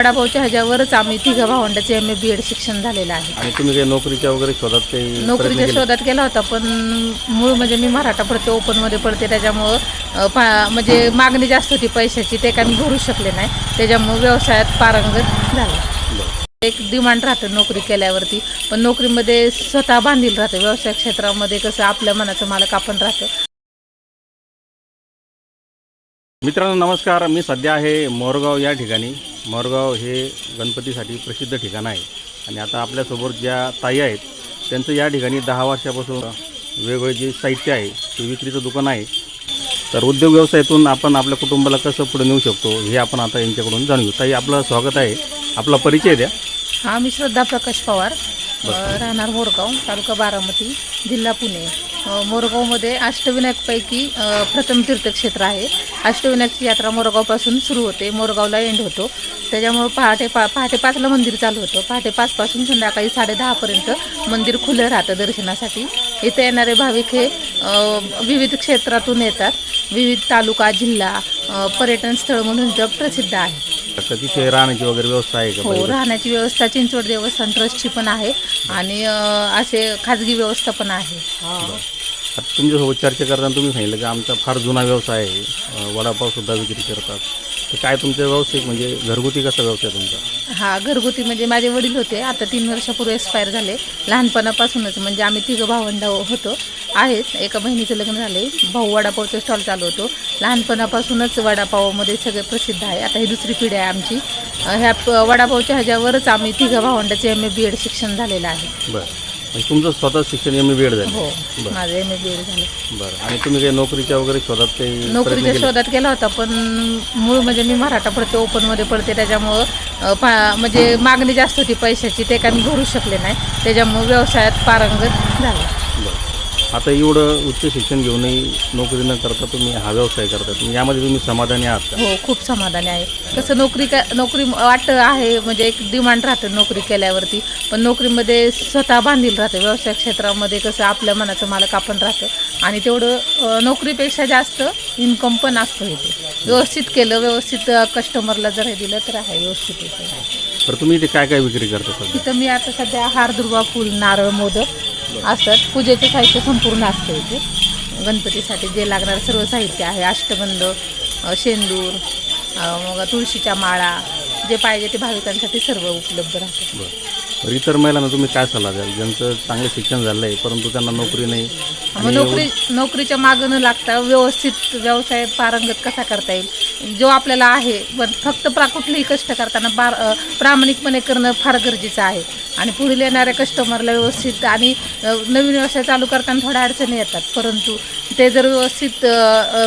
वडापावच्या ह्याच्यावरच आम्ही तिघं भावंडाचे M A B Ed शिक्षण झालेलं आहे. आणि तुम्ही काही नोकरीच्या वगैरे शोधात काही प्रयत्न नोकरीच्या केले? शोधात केला होता पण मूळ म्हणजे मी मराठा पडते ओपनमध्ये पडते त्याच्यामुळं अ, पा म्हणजे मागणी जास्त होती पैशाची ते काय मी भरू शकले नाही. त्याच्यामुळं व्यवसायात पारंगत झालं. बरं. एक डिमांड राहतं नोकरी केल्यावरती पण नोकरीमध्ये स्वतः बांधील राहतं. व्यवसाय क्षेत्रामध्ये कसं आपल्या मनाचं मालक आपण राहतं. मित्रांनो नमस्कार. मी सध्या आहे मोरगाव या ठिकाणी. मोरगाव हे गणपतीसाठी प्रसिद्ध ठिकाण आहे. आणि आता आपल्यासोबत ज्या ताई आहेत त्यांचं या ठिकाणी दहा वर्षापासून वेगवेगळे जे साहित्य आहे ते विक्रीचं दुकान आहे. तर उद्योग व्यवसायातून आपण आपल्या कुटुंबाला कसं पुढे नेऊ शकतो हे आपण आता यांच्याकडून जाणून घेऊ. ताई आपलं स्वागत आहे. आपला परिचय द्या. हा मी श्रद्धा प्रकाश पवार. राहणार मोरगाव तालुका बारामती जिल्हा पुणे. मोरगावमध्ये अष्टविनायकपैकी प्रथम तीर्थक्षेत्र आहे. अष्टविनायकची यात्रा मोरगावपासून सुरू होते. मोरगावला एंड होतो. त्याच्यामुळं पहाटे पा पहाटे पाचला मंदिर चालू होतं. पहाटे पाचपासून संध्याकाळी साडेदहापर्यंत मंदिर खुलं राहतं दर्शनासाठी. इथे येणारे भाविक हे विविध क्षेत्रातून येतात. विविध तालुका जिल्हा पर्यटन स्थळ म्हणून जग प्रसिद्ध आहे तर तिथे राहण्याची वगैरे व्यवस्था आहे का हो? राहण्याची व्यवस्था चिंचवड देवस्थान ट्रस्टची पण आहे आणि अ, असे खाजगी व्यवस्था पण आहे. आता तुमच्यासोबत चर्चा करताना तुम्ही सांगितलं की आमचा फार जुना व्यवसाय आहे. अं, वडापावसुद्धा विक्री करतात. तर काय तुमचं व्यवसायिक म्हणजे घरगुती कसा व्यवसाय तुमचा? हा घरगुती म्हणजे माझे वडील होते. आता तीन वर्षापूर्वी एक्सपायर झाले. लहानपणापासूनच म्हणजे आम्ही तिघं भावंड होतो. आहेत. एका बहिणीचं लग्न झाले भाऊ वडापावचं स्टॉल चालू होतो. लहानपणापासूनच वडापावमध्ये सगळे प्रसिद्ध आहे. आता ही दुसरी पिढी आहे आमची. अ, ह्या प- वडापावच्या ह्याच्यावरच आम्ही तिघं भावंडाचे एम ए बी एड शिक्षण झालेलं आहे. बरं. म्हणजे तुमचं स्वतः शिक्षण एम ए बी एड झालं. हो बरं. माझं एम ए बी एड झालं. बरं. आणि तुम्ही काही नोकरीच्या वगैरे शोधात काही प्रयत्न नोकरीच्या केले? शोधात केला होता पण मूळ म्हणजे मी मराठा पडते ओपनमध्ये पडते त्याच्यामुळं अ, पा म्हणजे मागणी जास्त होती पैशाची ते काय मी भरू शकले नाही. त्याच्यामुळं व्यवसायात पारंगत झालं. बरं. आता एवढं उच्च शिक्षण घेऊनही नोकरी न करता तुम्ही हा व्यवसाय करता तुम्ही यामध्ये तुम्ही समाधानी आहात का? हो खूप समाधानी आहे. कसं नोकरी का नोकरी वाटतं आहे म्हणजे एक डिमांड राहतं नोकरी केल्यावरती. पण नोकरीमध्ये स्वतः बांधील राहतं व्यवसाय क्षेत्रामध्ये कसं आपल्या मनाचं मालक आपण राहतं. आणि तेवढं अ, नोकरीपेक्षा जास्त इन्कम पण असतं इथे. व्यवस्थित केलं व्यवस्थित कस्टमरला जर हे दिलं तर आहे व्यवस्थित येतं तर तुम्ही इथे काय काय विक्री करता सध्या? तिथं मी आता सध्या हार दुर्वा फूल नारळ मोदक असतात पूजेचे साहित्य संपूर्ण असतं इथे. गणपतीसाठी जे लागणारं सर्व साहित्य आहे अष्टगंध अ, शेंदूर मग तुळशीच्या माळा जे पाहिजे ते भाविकांसाठी सर्व उपलब्ध राहतं इतर महिलांना तुम्ही काय सल्ला द्याल? ज्यांचं चांगलं शिक्षण झालं आहे परंतु त्यांना नोकरी नाही मग नोकरी नोकरीच्या मागं न लागता व्यवस्थित व्यवसाय पारंगत कसा करता येईल? जो आपल्याला आहे पण फक्त प्रा कुठलेही कष्ट करताना बार प्रामाणिकपणे करणं फार गरजेचं आहे. आणि पुढील येणाऱ्या कस्टमरला व्यवस्थित आणि नवीन व्यवसाय चालू करताना थोड्या अडचणी येतात. परंतु ते जर व्यवस्थित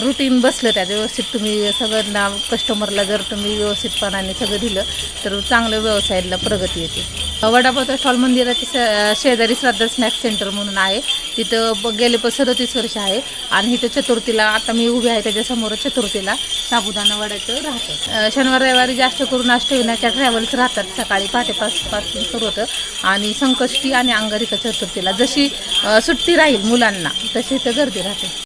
रुटीन बसलं त्यात व्यवस्थित तुम्ही सगळ्यांना कस्टमरला जर तुम्ही व्यवस्थितपणाने सगळं दिलं तर चांगलं व्यवसायाला प्रगती येते. वडापावचा स्टॉल मंदिराच्या शेजारी श्रद्धा स्नॅक्स सेंटर म्हणून आहे. तिथं ब- गेले प सदतीस वर्ष आहे. आणि इथं चतुर्थीला आता मी उभी आहे त्याच्यासमोर चतुर्थीला साबुदाणा वड्याचं राहतं. शनिवार रविवारी जास्त करून अष्टविनायकच्या ट्रॅव्हल्स राहतात. सकाळी पहाटे पाच पासून सुरू होतं. आणि संकष्टी आणि अंगारिका चतुर्थीला जशी सुट्टी राहील मुलांना तशी इथं गर्दी राहते.